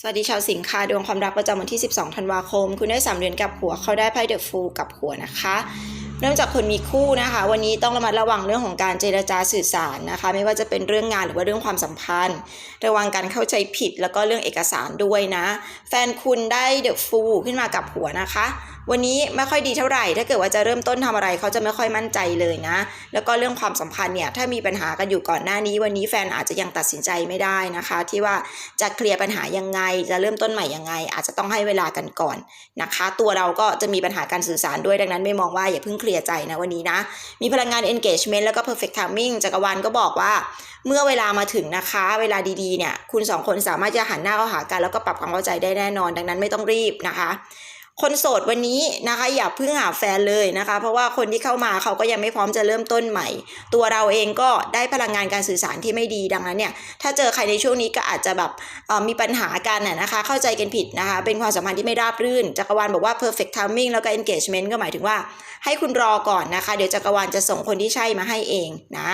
สวัสดีชาวสิงค่ะดวงความรักประจำวันที่ 12 ธันวาคม คุณได้สามเดือนกับหัวเขาได้ไพ่เดอะฟูกับหัวนะคะ เริ่มจากคนมีคู่นะคะ วันนี้ต้องระมัดระวังเรื่องของการเจรจาสื่อสารนะคะ ไม่ว่าจะเป็นเรื่องงานหรือว่าเรื่องความสัมพันธ์ ระวังการเข้าใจผิดแล้วก็เรื่องเอกสารด้วยนะ แฟนคุณได้เดอะฟูขึ้นมากับหัวนะคะ วันนี้ไม่ค่อยดีเท่าไหร่ ถ้าเกิดว่าจะเริ่มต้นทำอะไรเขาจะไม่ค่อยมั่นใจเลยนะ แล้วก็เรื่องความสัมพันธ์เนี่ยถ้ามีปัญหากันอยู่ก่อนหน้านี้ วันนี้แฟนอาจจะยังตัดสินใจไม่ได้นะคะ ที่ว่าจะเคลียร์ปัญหายังไง จะเริ่มต้นใหม่ยังไง อาจจะต้องให้เวลากันก่อนนะคะ ตัวเราก็จะมีปัญหาการสื่อสารด้วยดังนั้นไม่มองว่าอย่าเพิ่งเคลียร์ใจนะวันนี้นะ มีพลังงาน engagement แล้วก็ perfect timing จักรวาลก็บอกว่า เมื่อเวลามาถึงนะคะ เวลาดีๆเนี่ยคุณสองคนสามารถจะหันหน้าเข้าหากันแล้วก็ปรับความเข้าใจได้แน่นอน ดังนั้นไม่ต้องรีบนะคะ คนโสดวันนี้นะคะ อย่าเพิ่งหาแฟนเลยนะคะ เพราะว่าคนที่เข้ามาเขาก็ยังไม่พร้อมจะเริ่มต้นใหม่ ตัวเราเองก็ได้พลังงานการสื่อสารที่ไม่ดีดังนั้นเนี่ยถ้าเจอใครในช่วงนี้ก็อาจจะแบบมีปัญหากันน่ะนะคะ เข้าใจกันผิดนะคะ เป็นความสัมพันธ์ที่ไม่ราบรื่นจักรวาลบอกว่า perfect timing แล้วก็ engagement ก็หมายถึงว่า ให้คุณรอก่อนนะคะ เดี๋ยวจักรวาลจะส่งคนที่ใช่มาให้เองนะ